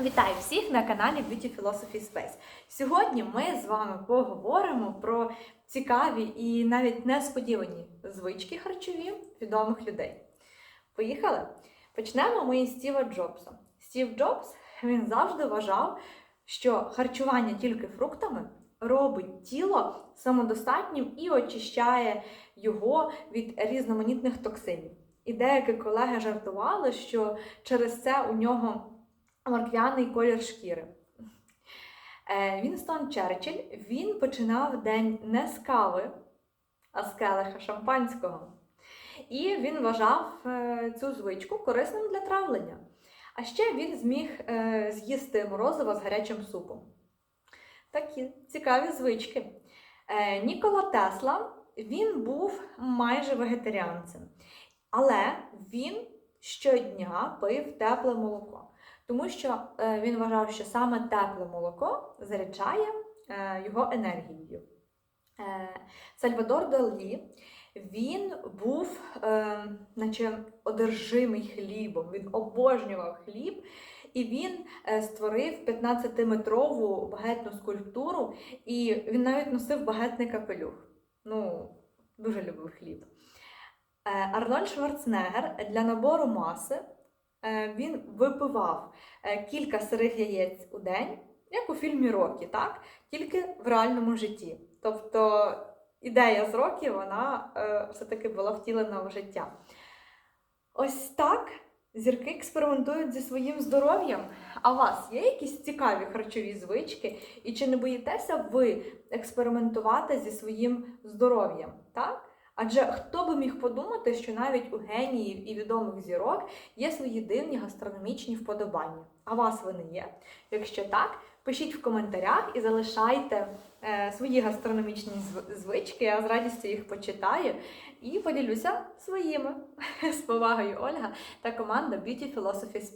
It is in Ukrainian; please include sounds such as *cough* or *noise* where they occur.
Вітаю всіх на каналі Beauty Philosophy Space. Сьогодні ми з вами поговоримо про цікаві і навіть несподівані звички харчові відомих людей. Поїхали? Почнемо ми із Стіва Джобса. Стів Джобс він завжди вважав, що харчування тільки фруктами робить тіло самодостатнім і очищає його від різноманітних токсинів. І деякі колеги жартували, що через це у нього морквяний колір шкіри. Е, Вінстон Черчилль він починав день не з кави, а з келиха шампанського. І він вважав е, цю звичку корисним для травлення. А ще він зміг е, з'їсти морозиво з гарячим супом. Такі цікаві звички. Нікола Тесла він був майже вегетаріанцем, але він щодня пив тепле молоко. Тому що е, він вважав, що саме тепле молоко заряджає е, його енергією. Е, Сальвадор Далі він був наче одержимий хлібом, він обожнював хліб, і він створив 15-метрову багетну скульптуру, і він навіть носив багетний капелюх. Ну, дуже любив хліб. Арнольд Шварценеггер для набору маси він випивав е, кілька сирих яєць у день, як у фільмі Рокі, так? тільки в реальному житті. Тобто ідея з Рокі вона е, все-таки була втілена в життя. Ось так зірки експериментують зі своїм здоров'ям. А у вас є якісь цікаві харчові звички? І чи не боїтеся ви експериментувати зі своїм здоров'ям? Так? Адже хто би міг подумати, що навіть у геніїв і відомих зірок є свої дивні гастрономічні вподобання. А вас вони є? Якщо так, пишіть в коментарях і залишайте е, свої гастрономічні зв- звички. Я з радістю їх почитаю і поділюся своїми. *laughs* З повагою Ольга та команда Beauty Philosophy Space.